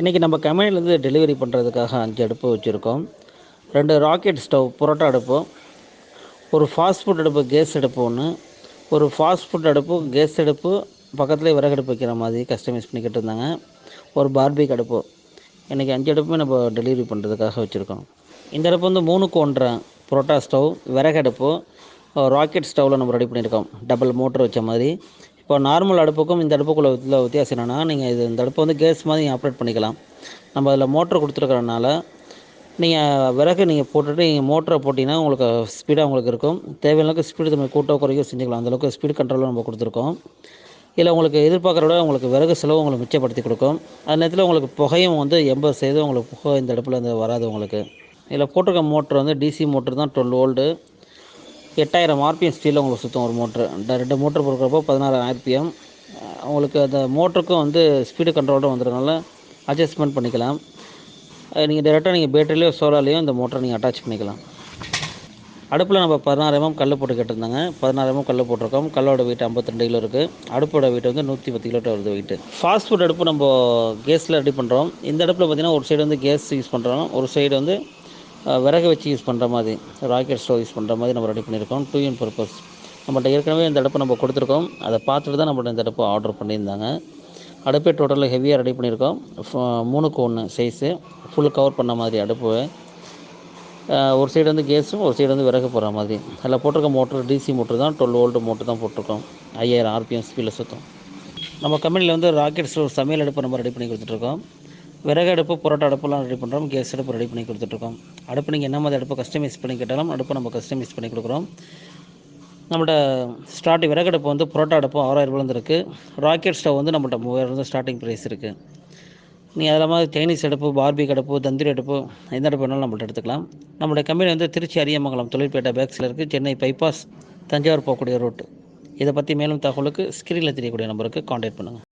இன்றைக்கி நம்ம கம்பெனிலேருந்து டெலிவரி பண்ணுறதுக்காக அஞ்சு அடுப்பு வச்சுருக்கோம். ரெண்டு ராக்கெட் ஸ்டவ் புரோட்டா அடுப்பு ஒரு ஃபாஸ்ட் ஃபுட் அடுப்பு கேஸ் அடுப்பு ஒன்று ஒரு ஃபாஸ்ட் ஃபுட் அடுப்பு கேஸ் அடுப்பு பக்கத்துலேயே விறகடுப்பு வைக்கிற மாதிரி கஸ்டமைஸ் பண்ணிக்கிட்டு இருந்தாங்க. ஒரு பார்பிக் அடுப்பு. இன்றைக்கி அஞ்சு அடுப்புமே நம்ம டெலிவரி பண்ணுறதுக்காக வச்சுருக்கோம். இந்த அடுப்பு வந்து மூணுக்கு ஒன்றரை புரோட்டா ஸ்டவ் விறகடுப்பு ராக்கெட் ஸ்டவ்வில் நம்ம ரெடி பண்ணியிருக்கோம். டபுள் மோட்டர் வச்ச மாதிரி. இப்போ நார்மல் அடுப்புக்கும் இந்த அடுப்புக்குள்ள உள்ள வித்தியாசம் என்னென்னா நீங்கள் இது இந்த அடுப்பு வந்து கேஸ் மாதிரி நீங்கள் ஆப்ரேட் பண்ணிக்கலாம். நம்ம அதில் மோட்டர் கொடுத்துருக்கறனால நீங்கள் விறகு நீங்கள் போட்டுட்டு நீங்கள் மோட்டரை போட்டிங்கன்னா உங்களுக்கு ஸ்பீடாக உங்களுக்கு இருக்கும். தேவையான ஸ்பீடு நம்ம கூட்ட குறையோ செஞ்சுக்கலாம். அந்தளவுக்கு ஸ்பீடு கண்ட்ரோலும் நம்ம கொடுத்துருக்கோம். இதில் உங்களுக்கு எதிர்பார்க்குற விட உங்களுக்கு விறகு செலவு உங்களுக்கு மிச்சப்படுத்தி கொடுக்கும். அந்த நேரத்தில் உங்களுக்கு புகையும் வந்து எண்பது சதவீதம் உங்களுக்கு புகை இந்த அடுப்பில் வந்து வராது உங்களுக்கு. இதில் போட்டிருக்க மோட்ரு வந்து டிசி மோட்ரு தான் டுவெல் ஓல்டு எட்டாயிரம் ஆர்பிஎம் ஸ்பீடில் உங்களுக்கு சுற்றும் ஒரு மோட்ரு. ரெண்டு மோட்ரு போடுறப்போ பதினாறு ஆர்பிஎம். உங்களுக்கு அந்த மோட்டருக்கும் வந்து ஸ்பீடு கண்ட்ரோலும் வந்துடுறதுனால அட்ஜஸ்ட்மெண்ட் பண்ணிக்கலாம். நீங்கள் டேரெக்டாக நீங்கள் பேட்டரிலையோ சோலார்லேயோ இந்த மோட்டரை நீங்கள் அட்டாச் பண்ணிக்கலாம். அடுப்பில் நம்ம பதினாறு எம்எம் கல் போட்டு கேட்டிருந்தாங்க. பதினாறு எம்எம் கல் போட்டிருக்கோம். கல்லோட வெயிட் ஐம்பத்திரெண்டு கிலோ இருக்குது அடுப்போட வெயிட் வந்து நூற்றி பத்து கிலோ வருது வீட்டு ஃபாஸ்ட் ஃபுட் அடுப்பு நம்ம கேஸில் ரெடி பண்ணுறோம் இந்த அடுப்பில் பார்த்திங்கன்னா ஒரு சைடு வந்து கேஸ் யூஸ் பண்ணுறோம் ஒரு சைடு வந்து விறகு வச்சு யூஸ் பண்ணுற மாதிரி ராக்கெட் ஸ்டோவ் யூஸ் பண்ணுற மாதிரி நம்ம ரெடி பண்ணியிருக்கோம். டூ இன் பர்பஸ் நம்மள்ட்ட ஏற்கனவே இந்த அடுப்பு நம்ம கொடுத்துருக்கோம். அதை பார்த்துட்டு தான் நம்மள்ட்ட இந்த அடுப்பு ஆர்டர் பண்ணியிருந்தாங்க. அடுப்பே டோட்டலாக ஹெவியாக ரெடி பண்ணியிருக்கோம். மூணுக்கு ஒன்று சைஸு ஃபுல் கவர் பண்ண மாதிரி அடுப்பு. ஒரு சைடு வந்து கேஸும் ஒரு சைடு வந்து விறகு போகிற மாதிரி. அதில் போட்டிருக்க மோட்டர் டிசி மோட்டர் தான் டுவெல் வோல்ட் மோட்டர் தான் போட்டிருக்கோம். ஐயாயிரம் ஆர்பிஎம் ஸ்பீடில் சுத்தம். நம்ம கம்பெனியில் வந்து ராக்கெட் ஸ்டோர் சமையல் அடுப்பு நம்ம ரெடி பண்ணி கொடுத்துட்ருக்கோம் விறகு அடுப்பு புரோட்டா அடுப்புலாம் ரெடி பண்ணுறோம் கேஸ் அடுப்பு ரெடி பண்ணி கொடுத்துட்ருக்கோம். அடுப்பு நீங்கள் என்ன மாதிரி அடுப்பு கஸ்டமைஸ் பண்ணி கேட்டாலும் அடுப்பு நம்ம கஸ்டமைஸ் பண்ணி கொடுக்குறோம். நம்மள்ட்ட ஸ்டார்டிங் விறகு அடுப்பு வந்து புரோட்டா அடுப்பு ஆறாயிரம் ரூபாயிலேருந்து இருக்குது ராக்கெட் ஸ்டவ் வந்து நம்மள்ட்ட மூவாயிரம் ஸ்டார்டிங் ப்ரைஸ் இருக்குது நீங்கள் அதில் மாதிரி சைனீஸ் அடுப்பு பார்பிக் அடுப்பு தந்தூரி அடுப்பு எந்த அடுப்பு வேணாலும் நம்மள்ட்ட எடுத்துக்கலாம். நம்மளுடைய கம்பெனி வந்து திருச்சி அரியமங்கலம் தொழிற்பேட்டை பேக்ஸில் இருக்குது சென்னை பைபாஸ் தஞ்சாவூர் போகக்கூடிய ரூட் இதை பற்றி மேலும் தகவலுக்கு ஸ்க்ரீனில் தெரியக்கூடிய நம்பருக்கு காண்டாக்ட் பண்ணுங்கள்